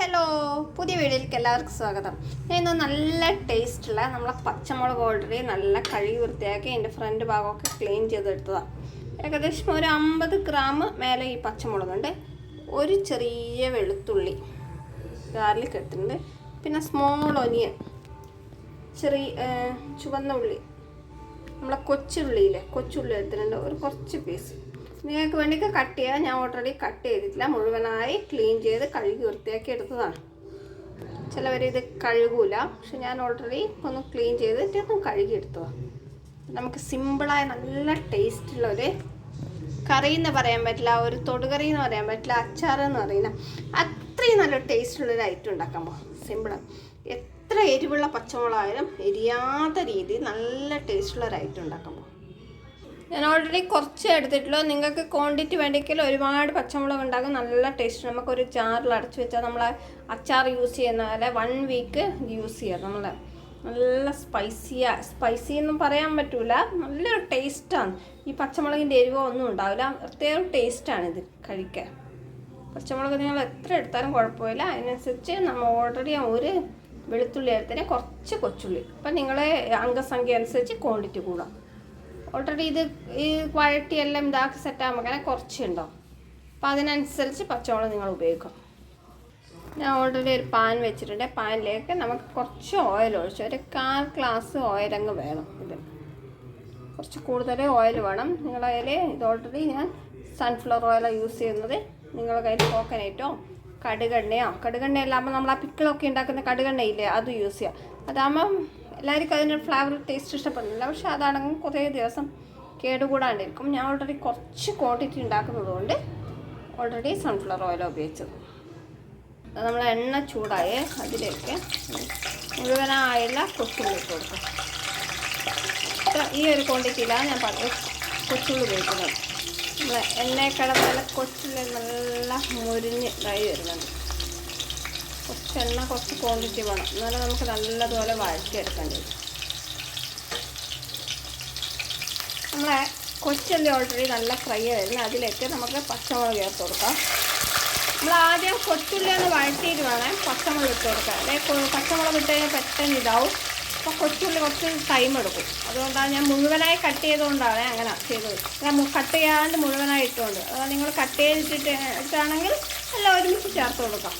Hello പുതിയ വീഡിയോയിലേക്ക് എല്ലാവർക്കും സ്വാഗതം. ഞാൻ ഇന്ന് നല്ല ടേസ്റ്റുള്ള നമ്മളെ പച്ചമുളക് ഓൾറെഡി നല്ല കഴുകി വൃത്തിയാക്കി എന്റെ ഫ്രണ്ട് ഭാഗമൊക്കെ ക്ലീൻ ചെയ്തെടുത്തതാണ് ഏകദേശം ഒരു അമ്പത് ഗ്രാം മേലെ ഈ പച്ചമുളകുണ്ട് ഒരു ചെറിയ വെളുത്തുള്ളി ഗാർലിക് എടുത്തിട്ടുണ്ട് പിന്നെ സ്മോൾ ഒനിയൻ ചെറിയ ചുവന്ന ഉള്ളി നമ്മളെ കൊച്ചുള്ളിയില്ലേ കൊച്ചുള്ളി എടുത്തിട്ടുണ്ട് ഒരു കുറച്ച് പീസ് നിങ്ങൾക്ക് വേണ്ടിയൊക്കെ കട്ട് ചെയ്യാൻ ഞാൻ ഓൾറെഡി കട്ട് ചെയ്തിട്ടില്ല. മുഴുവനായി ക്ലീൻ ചെയ്ത് കഴുകി വൃത്തിയാക്കി എടുത്തതാണ്. ചിലവർ ഇത് കഴുകൂല. പക്ഷെ ഞാൻ ഓൾറെഡി ഒന്ന് ക്ലീൻ ചെയ്തിട്ട് ഒന്ന് കഴുകി എടുത്തതാണ്. നമുക്ക് സിമ്പിളായ നല്ല ടേസ്റ്റുള്ള ഒരു കറി എന്ന് പറയാൻ പറ്റില്ല. ഒരു തൊടുകറി എന്ന് പറയാൻ പറ്റില്ല. അച്ചാർ എന്ന് പറയുന്ന അത്രയും നല്ല ടേസ്റ്റുള്ളൊരു ഐറ്റം പോകാം സിമ്പിളാണ് എത്ര എരിവുള്ള പച്ചമുളകായാലും എരിയാത്ത രീതിയിൽ നല്ല ടേസ്റ്റുള്ള ഒരു ഐറ്റം ഉണ്ടാക്കുമ്പോൾ ഞാൻ ഓൾറെഡി കുറച്ച് എടുത്തിട്ടുള്ളൂ. നിങ്ങൾക്ക് ക്വാണ്ടിറ്റി വേണ്ടിയെങ്കിൽ ഒരുപാട് പച്ചമുളക് ഉണ്ടാകും നല്ല ടേസ്റ്റ് നമുക്കൊരു ജാറിൽ അടച്ചു വെച്ചാൽ നമ്മൾ അച്ചാർ യൂസ് ചെയ്യുന്ന പോലെ വൺ വീക്ക് യൂസ് ചെയ്യാം നമ്മൾ നല്ല സ്പൈസിയാ സ്പൈസി എന്നും പറയാൻ പറ്റൂല. നല്ലൊരു ടേസ്റ്റാണ് ഈ പച്ചമുളകിന്റെ എരിവോ ഒന്നും ഉണ്ടാവില്ല. പ്രത്യേക ടേസ്റ്റാണ് ഇത് കഴിക്കാൻ. പച്ചമുളക് നിങ്ങൾ എത്ര എടുത്താലും കുഴപ്പമില്ല. അതിനനുസരിച്ച് നമ്മൾ ഓൾറെഡി ഒരു വെളുത്തുള്ളി എടുത്തതിന് കുറച്ച് കൊച്ചുള്ളി. അപ്പം നിങ്ങളെ അംഗസംഖ്യ അനുസരിച്ച് ക്വാണ്ടിറ്റി കൂടാം ഓൾറെഡി ഇത് ഈ ക്വാളിറ്റി എല്ലാം ഇതാക്കി സെറ്റാകുമ്പോൾ അങ്ങനെ കുറച്ചുണ്ടോ? അപ്പം അതിനനുസരിച്ച് പച്ചമുളക് നിങ്ങൾ ഉപയോഗിക്കും. ഞാൻ ഓൾറെഡി ഒരു പാൻ വെച്ചിട്ടുണ്ട്. പാനിലേക്ക് നമുക്ക് കുറച്ച് ഓയിൽ ഒഴിച്ചു ഒരു കാൽ ഗ്ലാസ് ഓയിലങ്ങ് വേണം ഇത് കുറച്ച് കൂടുതൽ ഓയിൽ വേണം. നിങ്ങളുടെ കയ്യിൽ ഇത് ഓൾറെഡി ഞാൻ സൺഫ്ലവർ ഓയിലാണ് യൂസ് ചെയ്യുന്നത്. നിങ്ങളുടെ കയ്യിൽ കോക്കനൈറ്റോ കടുകെണ്ണയോ കടുകെണ്ണ അല്ലാകുമ്പോൾ നമ്മൾ ആ പിക്കിളൊക്കെ ഉണ്ടാക്കുന്ന കടുകെണ്ണയില്ലേ അത് യൂസ് ചെയ്യാം. അതാകുമ്പം എല്ലാവർക്കും അതിന്റെ ഫ്ലേവർ ടേസ്റ്റ് ഇഷ്ടപ്പെടുന്നില്ല. പക്ഷെ അതാണെങ്കിൽ കുറേ ദിവസം കേടുകൂടാണ്ടിരിക്കും. ഞാൻ ഓൾറെഡി കുറച്ച് ക്വാണ്ടിറ്റി ഉണ്ടാക്കുന്നതുകൊണ്ട് ഓൾറെഡി സൺഫ്ലവർ ഓയിൽ ഉപയോഗിച്ചത് നമ്മൾ എണ്ണ ചൂടായേ അതിലേക്ക് മുഴുവനായുള്ള കൊച്ചുള്ളി ഇട്ട് കൊടുക്കും. ഈ ഒരു ക്വാണ്ടിറ്റിയിലാണ് ഞാൻ പറഞ്ഞത് കൊച്ചുള്ളി ഉപയോഗിക്കുന്നത്. നമ്മൾ എണ്ണയെക്കാളും നല്ല കൊച്ചുള്ളി നല്ല മുരിഞ്ഞ് ഇതായി വരുന്നുണ്ട്. കുറച്ച് എണ്ണ കുറച്ച് ക്വാണ്ടിറ്റി വേണം. എന്നാലും നമുക്ക് നല്ലതുപോലെ വഴറ്റിയെടുക്കേണ്ടി വരും. നമ്മളെ കൊച്ചുള്ളി ഓൾറെഡി നല്ല ഫ്രൈ ആയിരുന്നു അതിലേക്ക് നമുക്ക് പച്ചമുളക് ചേർത്ത് കൊടുക്കാം. നമ്മൾ ആദ്യം കൊച്ചുള്ളി ഒന്ന് വഴറ്റിയിട്ട് വേണം പച്ചമുളക് ഇട്ട് കൊടുക്കാം. അല്ലെങ്കിൽ പച്ചമുളക് ഇട്ട് കഴിഞ്ഞാൽ പെട്ടെന്ന് ഇതാവും. അപ്പോൾ കൊച്ചുള്ളി കുറച്ച് ടൈം എടുക്കും. അതുകൊണ്ടാണ് ഞാൻ മുഴുവനായി കട്ട് ചെയ്തുകൊണ്ടാണ് അങ്ങനെ ചെയ്തത്. ഞാൻ കട്ട് ചെയ്യാണ്ട് മുഴുവനായി ഇട്ടുകൊണ്ട്. നിങ്ങൾ കട്ട് ചെയ്തിട്ട് ഇട്ടാണെങ്കിൽ എല്ലാം ഒരുമിച്ച് ചേർത്ത് കൊടുക്കാം.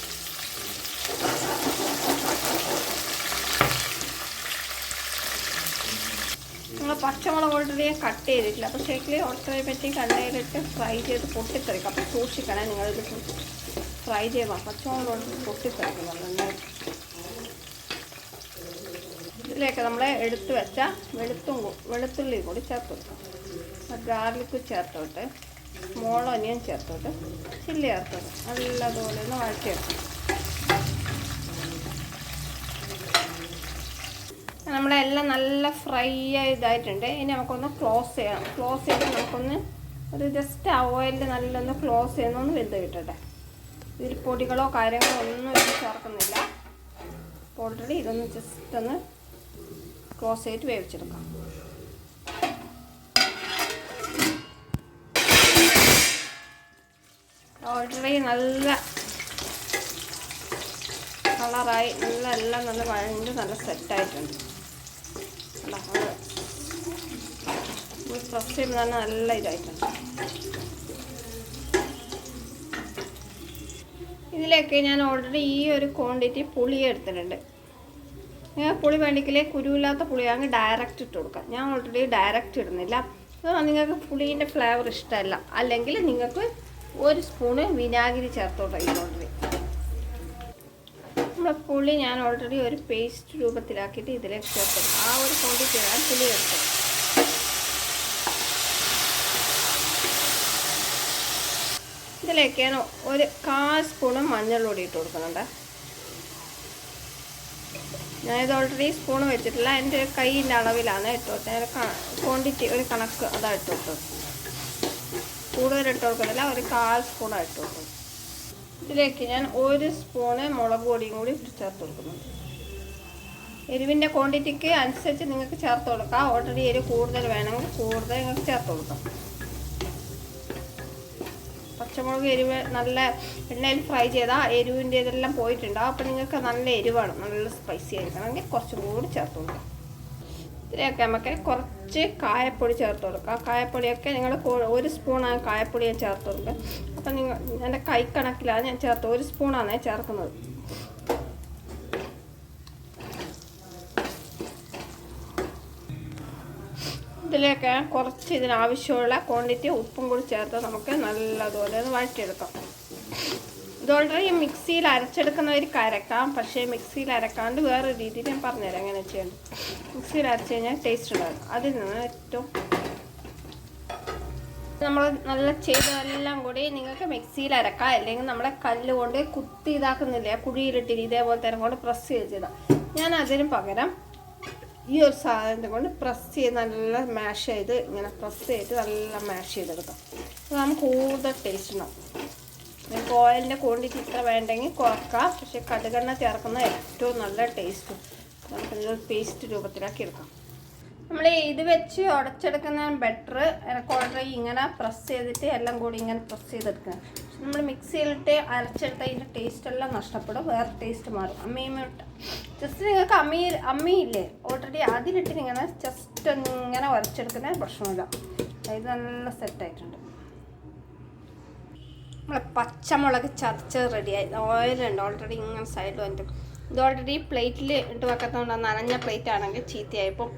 നമ്മൾ പച്ചമുളക് ഓൾറെഡി കട്ട് ചെയ്തിട്ടില്ല. അപ്പോൾ ശരിക്കും ഓൾറെഡി പറ്റി ചെയ്തിട്ട് ഫ്രൈ ചെയ്ത് പൊട്ടിത്തെറിക്കും. അപ്പോൾ സൂക്ഷിക്കണേ നിങ്ങളിത് ഫ്രൈ ചെയ്യുമ്പോൾ പച്ചമുളക് ഓൾറെഡി പൊട്ടിത്തെറിക്കും നന്നായി ഇതിലേക്ക് നമ്മൾ എടുത്തു വെച്ച വെളുത്തും വെളുത്തുള്ളി കൂടി ചേർത്ത് കൊടുക്കാം. ഗാർലിക്ക് ചേർത്തോട്ട് ഒനിയൻ ചേർത്തോട്ട് ചില്ലി ചേർത്തോട്ട് നല്ലതുപോലെ ഒന്ന് വഴറ്റിയെടുക്കാം. നമ്മളെല്ലാം നല്ല ഫ്രൈ ഇതായിട്ടുണ്ട്. ഇനി നമുക്കൊന്ന് ക്ലോസ് ചെയ്യണം. ക്ലോസ് ചെയ്ത് നമുക്കൊന്ന് ഒരു ജസ്റ്റ് ഓയിലിൽ നല്ലൊന്ന് ക്ലോസ് ചെയ്യുന്നൊന്ന് വെന്ത് കിട്ടട്ടെ. ഇതിൽ പൊടികളോ കാര്യങ്ങളോ ഒന്നും ഇതിൽ ചേർക്കുന്നില്ല. ഓൾറെഡി ഇതൊന്ന് ജസ്റ്റ് ഒന്ന് ക്ലോസ് ചെയ്തിട്ട് വേവിച്ചെടുക്കാം. ഓൾറെഡി നല്ല കളറായി നല്ല എല്ലാം നല്ല വഴണ്ട് നല്ല സെറ്റായിട്ടുണ്ട് ചെയ്യുമ്പോൾ തന്നെ നല്ല ഇതായിട്ടുണ്ട് ഇതിലേക്ക് ഞാൻ ഓൾറെഡി ഈ ഒരു ക്വാണ്ടിറ്റി പുളി എടുത്തിട്ടുണ്ട്. നിങ്ങൾ പുളി വേണ്ടിക്കില്ലേ കുരുവില്ലാത്ത പുളിയാണെങ്കിൽ ഡയറക്റ്റ് ഇട്ട് കൊടുക്കാം. ഞാൻ ഓൾറെഡി ഡയറക്റ്റ് ഇടുന്നില്ല. നിങ്ങൾക്ക് പുളീന്റെ ഫ്ലേവർ ഇഷ്ടമല്ല. അല്ലെങ്കിൽ നിങ്ങൾക്ക് ഒരു സ്പൂണ് വിനാഗിരി ചേർത്തോട്ടെ ഈ ഓൾറെഡി നമ്മുടെ പുളി ഞാൻ ഓൾറെഡി ഒരു പേസ്റ്റ് രൂപത്തിലാക്കിയിട്ട് ഇതിലേക്ക് ചേർക്കും ആ ഒരു ക്വാണ്ടിറ്റി ഞാൻ പുളി എടുത്തത് ഇതിലേക്ക് ഞാൻ ഒരു കാൽ സ്പൂണ് മഞ്ഞൾപ്പൊടി ഇട്ട് കൊടുക്കുന്നുണ്ട്. ഞാനിത് ഓൾറെഡി സ്പൂൺ വെച്ചിട്ടില്ല. എന്റെ കൈയിന്റെ അളവിലാണ് ഇട്ട് കൊടുത്തത്. ക്വാണ്ടിറ്റി ഒരു കണക്ക് അതാണ് ഇട്ട് കൊടുത്തത്. കൂടുതൽ ഇട്ട് കൊടുക്കുന്നില്ല. ഒരു കാൽ സ്പൂണാണ് ഇട്ട് കൊടുക്കുന്നത് ഇതിലേക്ക് ഞാൻ ഒരു സ്പൂണ് മുളക് പൊടിയും കൂടി ചേർത്ത് കൊടുക്കുന്നുണ്ട് എരിവിന്റെ ക്വാണ്ടിറ്റിക്ക് അനുസരിച്ച് നിങ്ങൾക്ക് ചേർത്ത് കൊടുക്കാം. ഓൾറെഡി എരിവ് കൂടുതൽ വേണമെങ്കിൽ കൂടുതൽ നിങ്ങൾക്ക് ചേർത്ത് കൊടുക്കാം. പച്ചമുളക് എരിവ് നല്ല എണ്ണയിൽ ഫ്രൈ ചെയ്താൽ എരിവിന്റെ ഇതെല്ലാം പോയിട്ടുണ്ടാവും. അപ്പോൾ നിങ്ങൾക്ക് നല്ല എരിവാണ്. നല്ല സ്പൈസി ആയിരിക്കണമെങ്കിൽ കുറച്ചും കൂടി ചേർത്ത് കൊടുക്കാം. ഇതിലേക്ക് നമുക്ക് കുറച്ച് കായപ്പൊടി ചേർത്ത് കൊടുക്കുക കായപ്പൊടിയൊക്കെ നിങ്ങൾ ഒരു സ്പൂണാണ് കായപ്പൊടി ഞാൻ ചേർത്ത് കൊടുക്കുക അപ്പം നിങ്ങൾ എന്റെ കൈ കണക്കിലാണ് ഞാൻ ചേർത്ത് ഒരു സ്പൂണാണ് ചേർക്കുന്നത്. ഇതിലേക്ക് കുറച്ച് ഇതിനാവശ്യമുള്ള ക്വാണ്ടിറ്റി ഉപ്പും കൂടി ചേർത്ത് നമുക്ക് നല്ലതുപോലെ ഒന്ന് വഴറ്റിയെടുക്കാം. ഇത് ഓൾറെഡി മിക്സിയിൽ അരച്ചെടുക്കുന്നവർ അരക്കാം പക്ഷേ മിക്സിയിൽ അരക്കാണ്ട് വേറെ രീതിയിൽ ഞാൻ പറഞ്ഞുതരാം. എങ്ങനെ ചെയ്യണം? മിക്സിയിൽ അരച്ച് കഴിഞ്ഞാൽ ടേസ്റ്റ് ഉണ്ടാകും. അതിൽ നിന്ന് ഏറ്റവും നമ്മൾ നല്ല ചെയ്തതെല്ലാം കൂടി നിങ്ങൾക്ക് മിക്സിയിൽ അരക്കാം. അല്ലെങ്കിൽ നമ്മളെ കല്ല് കൊണ്ട് കുത്തി ഇതാക്കുന്നില്ലേ? കുഴിയിലിട്ടിരി ഇതേപോലെ തന്നെ കൊണ്ട് പ്രസ് ചെയ്ത് ചെയ്താൽ ഞാൻ അതിന് പകരം ഈ ഒരു സാധനത്തെ കൊണ്ട് പ്രസ് ചെയ്ത് നല്ല മാഷ് ചെയ്ത് ഇങ്ങനെ പ്രസ് ചെയ്ത് നല്ല മാഷ് ചെയ്തെടുക്കാം. അത് നമുക്ക് കൂടുതൽ ടേസ്റ്റ് ഉണ്ടാവും നിങ്ങൾക്ക് ഓയിലിന്റെ ക്വാണ്ടിറ്റി ഇത്ര വേണ്ടെങ്കിൽ കുറക്കാം. പക്ഷേ കടുകെണ്ണ ചേർക്കുന്ന ഏറ്റവും നല്ല ടേസ്റ്റ്. നമുക്ക് പേസ്റ്റ് രൂപത്തിലാക്കി എടുക്കാം. നമ്മൾ ഇത് വെച്ച് ഉടച്ചെടുക്കുന്ന ബെറ്റർ എനിക്ക് ഓൾറെഡി ഇങ്ങനെ പ്രസ് ചെയ്തിട്ട് എല്ലാം കൂടി ഇങ്ങനെ പ്രസ് ചെയ്തെടുക്കുക. നമ്മൾ മിക്സിയിലിട്ട് അരച്ചെടുത്ത അതിന്റെ ടേസ്റ്റ് എല്ലാം നഷ്ടപ്പെടും. വേറെ ടേസ്റ്റ് മാറും. അമ്മിയുമിട്ട് ജസ്റ്റ് നിങ്ങൾക്ക് അമ്മീ അമ്മിയില്ലേ ഓൾറെഡി അതിലിട്ട് ഇങ്ങനെ ജസ്റ്റ് ഇങ്ങനെ ഉരച്ചെടുക്കുന്ന പ്രശ്നമില്ല. ഇത് നല്ല സെറ്റായിട്ടുണ്ട് നമ്മളെ പച്ചമുളക് ചതച്ച് റെഡിയായി ഓയിലുണ്ട് ഓൾറെഡി ഇങ്ങനെ സൈഡിൽ വന്നിട്ട്. ഇത് ഓൾറെഡി പ്ലേറ്റിൽ ഇട്ട് വെക്കത്തോണ്ട് നനഞ്ഞ പ്ലേറ്റ് ആണെങ്കിൽ ചീത്തയായപ്പോൾ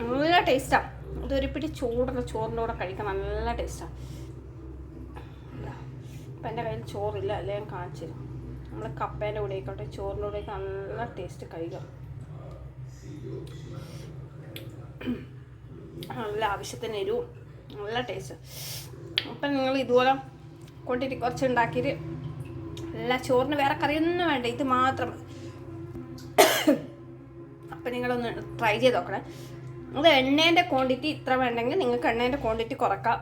നല്ല ടേസ്റ്റാണ് ഇതൊരു പിടി ചൂടുള്ള ചോറിന്റെ കൂടെ കഴിക്കാൻ നല്ല ടേസ്റ്റാണ് ഇപ്പം എന്റെ കയ്യിൽ ചോറില്ല. അല്ലേ ഞാൻ കാണിച്ചു നമ്മൾ കപ്പേന്റെ കൂടെ ആയിക്കോട്ടെ. ചോറിന്റെ കൂടെ നല്ല ടേസ്റ്റ് കഴിക്കാം. നല്ല ആവശ്യത്തിന് എരിവും. നല്ല ടേസ്റ്റ് അപ്പം നിങ്ങൾ ഇതുപോലെ കൊണ്ടിട്ട് കുറച്ച് ഉണ്ടാക്കിയിട്ട് എല്ലാ ചോറിന് വേറെ കറിയൊന്നും വേണ്ട ഇത് മാത്രം. അപ്പം നിങ്ങളൊന്ന് ട്രൈ ചെയ്ത് നോക്കണേ. അത് എണ്ണേന്റെ ക്വാണ്ടിറ്റി ഇത്ര വേണ്ടെങ്കിൽ നിങ്ങൾക്ക് എണ്ണേന്റെ ക്വാണ്ടിറ്റി കുറക്കാം.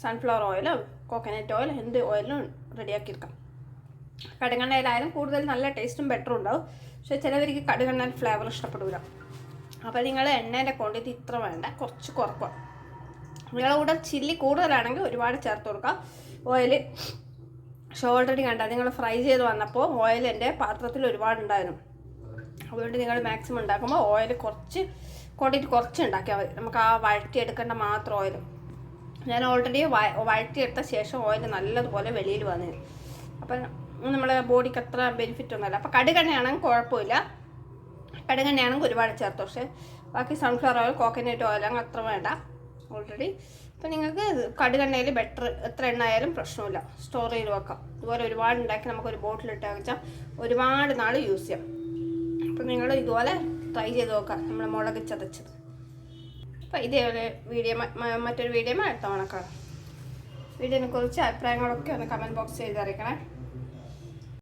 സൺഫ്ലവർ ഓയിലോ കോക്കനട്ട് ഓയിൽ എന്ത് ഓയിലും റെഡിയാക്കി എടുക്കാം കടുകെണ്ണയിലായാലും കൂടുതൽ നല്ല ടേസ്റ്റും ബെറ്ററും ഉണ്ടാവും. പക്ഷേ ചിലവർക്ക് കടുകണ്ണ ഫ്ലേവർ ഇഷ്ടപ്പെടില്ല അപ്പോൾ നിങ്ങൾ എണ്ണേന്റെ ക്വാണ്ടിറ്റി ഇത്ര വേണ്ട കുറച്ച് കുറക്കുക. നിങ്ങളുടെ കൂടെ ചില്ലി കൂടുതലാണെങ്കിൽ ഒരുപാട് ചേർത്ത് കൊടുക്കാം. ഓയിൽ പക്ഷെ ഓൾറെഡി കണ്ട? നിങ്ങൾ ഫ്രൈ ചെയ്ത് വന്നപ്പോൾ ഓയിൽ എന്റെ പാത്രത്തിൽ ഒരുപാടുണ്ടായിരുന്നു. അതുകൊണ്ട് നിങ്ങൾ മാക്സിമം ഉണ്ടാക്കുമ്പോൾ ഓയിൽ കുറച്ച് ക്വാണ്ടിറ്റി കുറച്ച് ഉണ്ടാക്കിയാൽ മതി. നമുക്ക് ആ വഴറ്റിയെടുക്കേണ്ട മാത്രം ഓയിൽ. ഞാൻ ഓൾറെഡി വഴറ്റിയെടുത്ത ശേഷം ഓയിൽ നല്ലതുപോലെ വെളിയിൽ വന്നു അപ്പം നമ്മളെ ബോഡിക്ക് അത്ര ബെനിഫിറ്റ് ഒന്നുമല്ല. അപ്പോൾ കടുകെണ്ണയാണെങ്കിൽ കുഴപ്പമില്ല. കടുകെണ്ണയാണെങ്കിൽ ഒരുപാട് ചേർത്ത് പക്ഷേ ബാക്കി സൺഫ്ലവർ ഓയിൽ കോക്കനട്ട് ഓയിൽ അങ്ങനെ അത്ര വേണ്ട. ഓൾറെഡി അപ്പം നിങ്ങൾക്ക് കടുകെണ്ണയിൽ ബെറ്റർ എത്ര എണ്ണ ആയാലും പ്രശ്നമില്ല. സ്റ്റോർ ചെയ്ത് വെക്കാം. ഇതുപോലെ ഒരുപാട് ഉണ്ടാക്കി ബോട്ടിൽ ബോട്ടിലിട്ട് വെച്ചാൽ ഒരുപാട് നാൾ യൂസ് ചെയ്യാം. അപ്പം നിങ്ങൾ ഇതുപോലെ ട്രൈ ചെയ്ത് നോക്കാം നമ്മൾ മുളക് ചതച്ചത്. അപ്പം ഇതേപോലെ വീഡിയോ മറ്റൊരു വീഡിയോ അടുത്ത വീഡിയോനെ കുറിച്ച് അഭിപ്രായങ്ങളൊക്കെ ഒന്ന് കമന്റ് ബോക്സ് ചെയ്ത് അറിയിക്കണേ.